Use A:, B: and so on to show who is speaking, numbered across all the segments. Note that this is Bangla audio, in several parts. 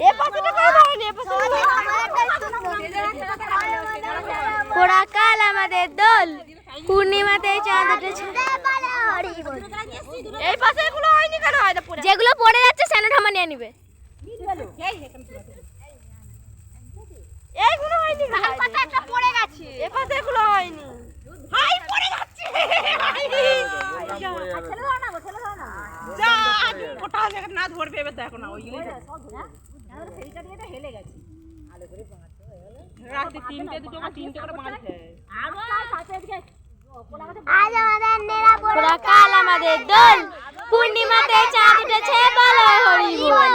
A: এ পাশেটা করে ধরেন এ পোড়া কাল আমাদের দোল পূর্ণিমাতে চাঁদ উঠেছে এই পাশে এগুলো হয়নি কেন হয় যেগুলো পড়ে যাচ্ছে সেনা ঠামা নিয়ে নিবে এইগুলো হয়নি একটা পড়ে গেছে এ পাশে এগুলো হয়নি হাই পড়ে যাচ্ছে
B: না ধরবে এবার দেখো না ওইগুলোই রাত্রি তিনটে দুটো বা তিনটে করে মারছে
A: আজ আমাদের নেড়া পোড়া কাল। আমাদের দোল। পূর্ণিমাতে চাঁদ উঠেছে বলো হরি বল।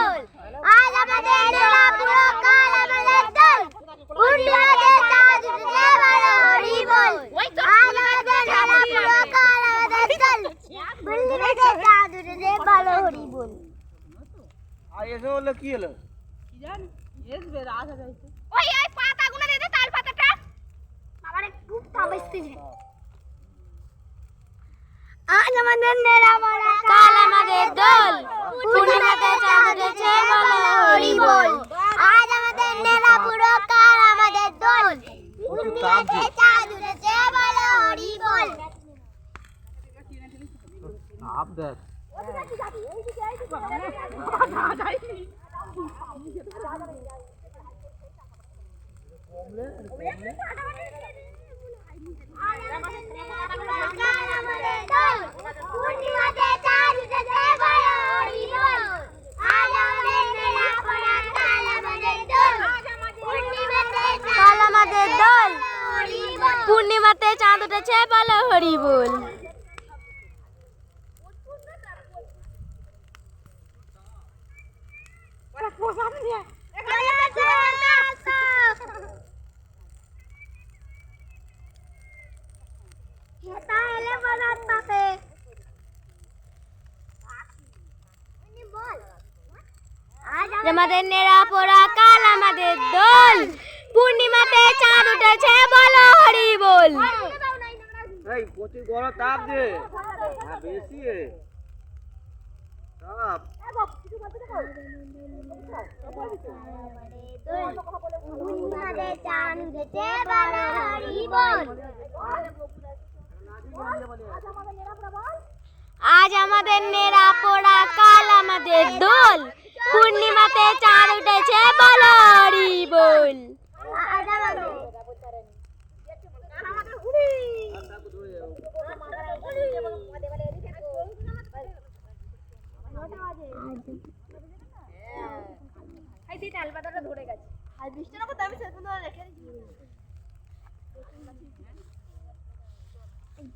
A: আজ আমাদের নেড়া পোড়া কাল আমাদের দোল। পূর্ণিমাতে চাঁদ উঠেছে বলো হরি বল। আজ আমাদের নেড়া পোড়া কাল আমাদের দোল। পূর্ণিমাতে চাঁদ উঠেছে বলো হরি বল।
C: আর এসে বলল কি হলো?
B: জানি এসবে হবে হয়তো।
A: ওই ওই পাতাগুলো দে দে তাল পাতাটা বাবারে খুব তাবস্তিছে আজ আমাদের নেড়া পড়া কাল আমাদের দোল পূর্ণিমাতে চাঁদ উঠেছে বলো হরি বল আজ আমাদের নেড়া পুরো কাল আমাদের দোল পূর্ণিমাতে চাঁদ উঠেছে বলো হরি বল
C: আপ দেখ
A: পূর্ণিমাতে চাঁদ উঠেছে বলো হরি বল আজ আমাদের নেড়া পড়া কাল আমাদের দোল পূর্ণিমাতে কাল আমাদের দোল পূর্ণিমাতে চাঁদ বলো হরি বল আমাদের নেড়া পোড়া কাল আমাদের দোল। পূর্ণিমাতে চাঁদ উঠেছে বলো হরি বল
C: প্রচুর তাপ যে। হ্যাঁ বেশি তাপ।
A: বলো বল আজ আমাদের নেড়া পোড়া, কাল আমাদের দোল। পূর্ণিমাতে চাঁদ উঠেছে বলো।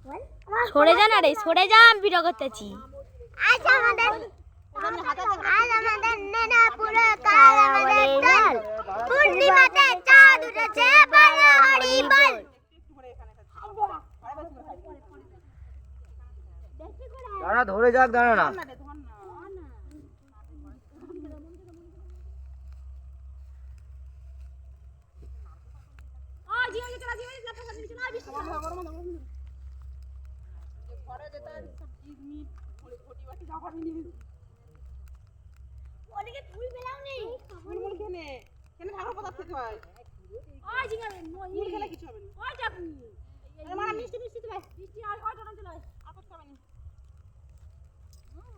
A: বল সরে যা না রে সরে যা আমি ভিডিও করতেছি। আজ আমাদের আজ আমাদের নেনা পুরো কাল আমাদের দোল পূর্ণিমাতে চাঁদ উঠেছে বলো হরি বল
C: দাঁড়া ধরে যাক দাঁড়া না।
B: ঠাকুর কোথা থেকে হয় কিছু হবে না। মিষ্টি মিষ্টি দিবে মিষ্টি আর টোটো চলে আপত খাবে না আর টোটো না না
C: এসব